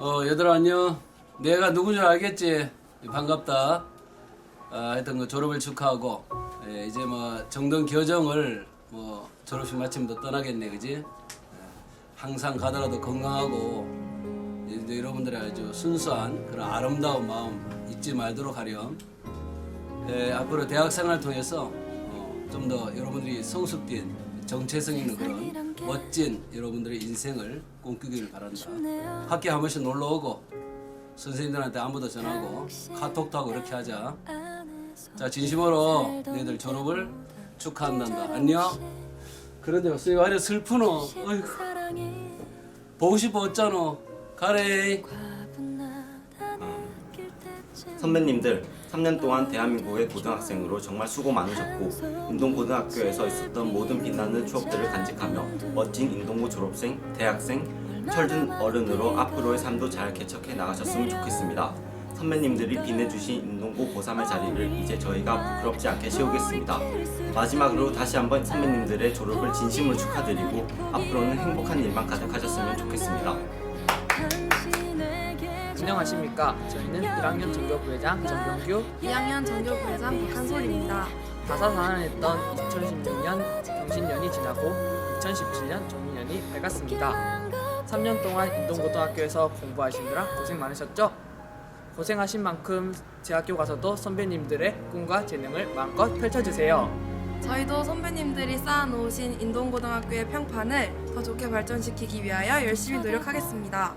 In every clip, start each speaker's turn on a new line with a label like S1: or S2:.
S1: 어, 얘들아 안녕. 내가 누군 줄 알겠지? 반갑다. 아, 하여튼 그 졸업을 축하하고 예, 이제 뭐 정등 교정을 뭐 졸업식 마치면 떠나겠네, 그지? 예, 항상 가더라도 건강하고 이제 여러분들의 아주 순수한 그런 아름다운 마음 잊지 말도록 하렴. 예, 앞으로 대학 생활을 통해서 어, 좀더 여러분들이 성숙된 정체성 있는 그런 멋진 여러분들의 인생을 꿈꾸기를 바란다. 학교 한 번씩 놀러 오고 선생님들한테 안부도 전하고 카톡도 하고 이렇게 하자. 자 진심으로 너희들 졸업을 축하한단다. 안녕. 그런데 왜 이래 슬프노? 어이구. 보고 싶어 어쩌노? 가래.
S2: 선배님들 3년 동안 대한민국의 고등학생으로 정말 수고 많으셨고 인동고등학교에서 있었던 모든 빛나는 추억들을 간직하며 멋진 인동고 졸업생, 대학생, 철든 어른으로 앞으로의 삶도 잘 개척해 나가셨으면 좋겠습니다. 선배님들이 빛내주신 인동고 고3의 자리를 이제 저희가 부끄럽지 않게 채우겠습니다. 마지막으로 다시 한번 선배님들의 졸업을 진심으로 축하드리고 앞으로는 행복한 일만 가득하셨으면 좋겠습니다.
S3: 안녕하십니까. 저희는 1학년 전교부회장 정경규,
S4: 2학년 전교부회장 박한솔입니다.
S3: 다사다난했던 2016년 경신년이 지나고 2017년 종이년이 밝았습니다. 3년 동안 인동고등학교에서 공부하시느라 고생 많으셨죠? 고생하신 만큼 대학교 가서도 선배님들의 꿈과 재능을 마음껏 펼쳐주세요.
S4: 저희도 선배님들이 쌓아놓으신 인동고등학교의 평판을 더 좋게 발전시키기 위하여 열심히 노력하겠습니다.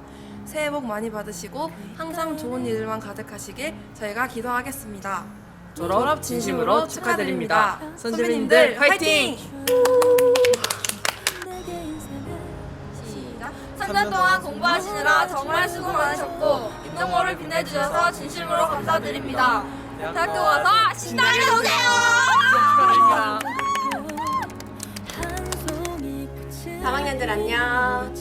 S4: 새해 복 많이 받으시고 항상 좋은 일만 가득하시길 저희가 기도하겠습니다.
S3: 졸업 진심으로 축하드립니다. 선생님들 화이팅!
S4: 시작. 3년 동안 공부하시느라 정말 수고 많으셨고 인동고를 빛내주셔서 진심으로 감사드립니다. 대학교 와서 신나게 노세요!
S3: 축하드립니다.
S5: 3학년들 안녕.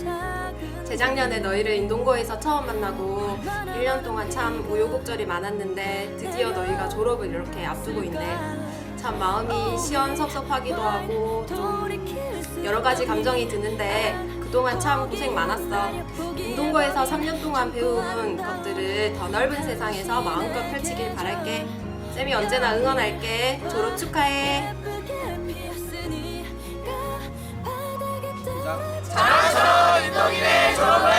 S5: 재작년에 너희를 인동고에서 처음 만나고 1년 동안 참 우여곡절이 많았는데 드디어 너희가 졸업을 이렇게 앞두고 있네. 참 마음이 시원섭섭하기도 하고 좀 여러 가지 감정이 드는데 그동안 참 고생 많았어. 인동고에서 3년 동안 배운 것들을 더 넓은 세상에서 마음껏 펼치길 바랄게. 쌤이 언제나 응원할게. 졸업 축하해.
S6: 겨 울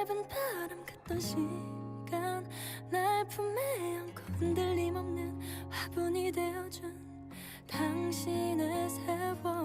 S6: 짧은 바람 같던 시간 날 품에 안고 흔들림 없는 화분이 되어준 당신의 세월.